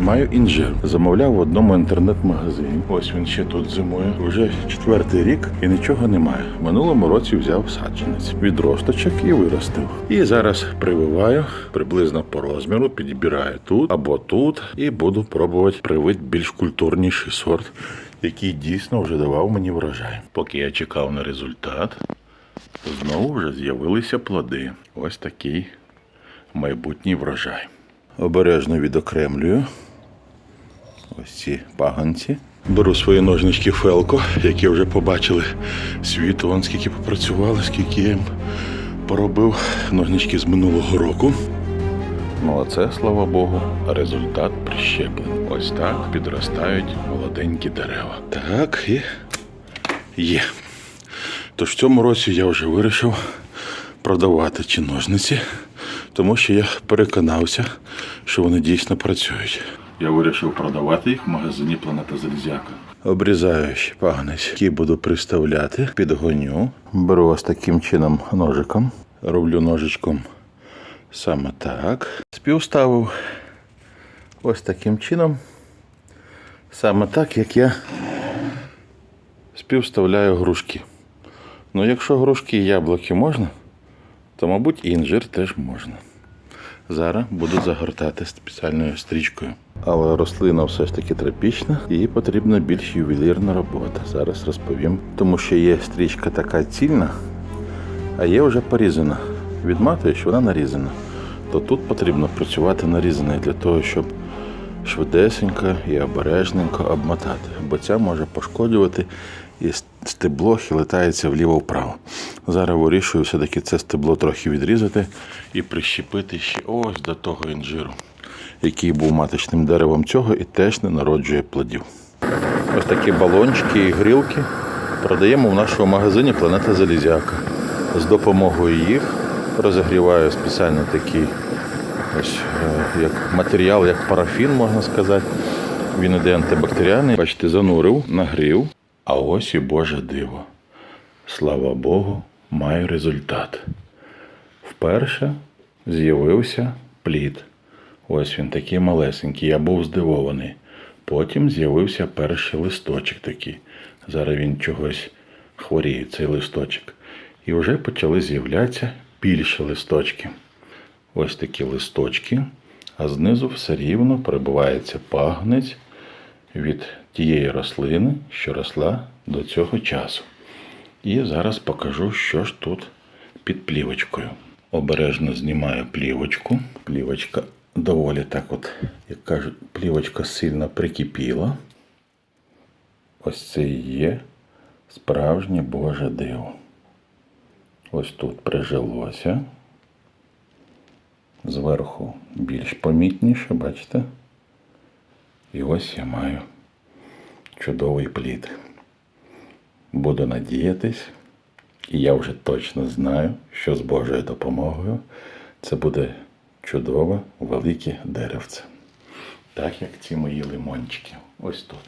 Маю інжир. Замовляв в одному інтернет-магазині. Ось він ще тут зимує. Вже четвертий рік і нічого немає. Минулому році взяв саджанець від росточок і виростив. І зараз прививаю приблизно по розміру, підбираю тут або тут, і буду пробувати привити більш культурніший сорт, який дійсно вже давав мені врожай. Поки я чекав на результат, знову вже з'явилися плоди. Ось такий майбутній врожай. Обережно відокремлюю ось ці паганці. Беру свої ножнички Фелко, які вже побачили світ, вон скільки попрацювали, скільки я їм поробив ножнички з минулого року. Ну, а це, слава Богу, результат прищеплень. Ось так підростають молоденькі дерева. Так, і є. Тож в цьому році я вже вирішив продавати ці ножниці, тому що я переконався, що вони дійсно працюють. Я вирішив продавати їх в магазині Планета Залізяка. Обрізаю ще пагнець, який буду приставляти, підгоню. Беру ось таким чином ножиком. Роблю ножичком саме так. Співставив ось таким чином. Саме так, як я співставляю грушки. Ну, якщо грушки і яблуки можна, то, мабуть, і інжир теж можна. Зараз буду загортати спеціальною стрічкою. Але рослина все ж таки тропічна, їй потрібна більш ювелірна робота. Зараз розповім. Тому що є стрічка така цільна, а є вже порізана. Відматуєш, вона нарізана. То тут потрібно працювати нарізаною для того, щоб швидесенько і обережненько обмотати, бо ця може пошкоджувати і стебло хилитається вліво-вправо. Зараз вирішую все-таки це стебло трохи відрізати і прищепити ще ось до того інжиру, який був маточним деревом цього і теж не народжує плодів. Ось такі балончики і грілки продаємо в нашому магазині Планета Залізяка. З допомогою їх розігріваю спеціально такий ось е, як матеріал, як парафін, можна сказати. Він іде антибактеріальний. Бачите, занурив, нагрів. А ось і Боже диво. Слава Богу, маю результат. Вперше з'явився плід. Ось він такий малесенький, я був здивований. Потім з'явився перший листочок такий. Зараз він чогось хворіє, цей листочок. І вже почали з'являтися більші листочки. Ось такі листочки, а знизу все рівно прибувається пагнець від тієї рослини, що росла до цього часу. І зараз покажу, що ж тут під плівочкою. Обережно знімаю плівочку. Плівочка доволі так, от, як кажуть, плівочка сильно прикипіла. Ось це і є справжнє Боже диво. Ось тут прижилося. Зверху більш помітніше, бачите? І ось я маю чудовий плід. Буду надіятись, і я вже точно знаю, що з Божою допомогою це буде чудове велике деревце. Так як ці мої лимончики. Ось тут.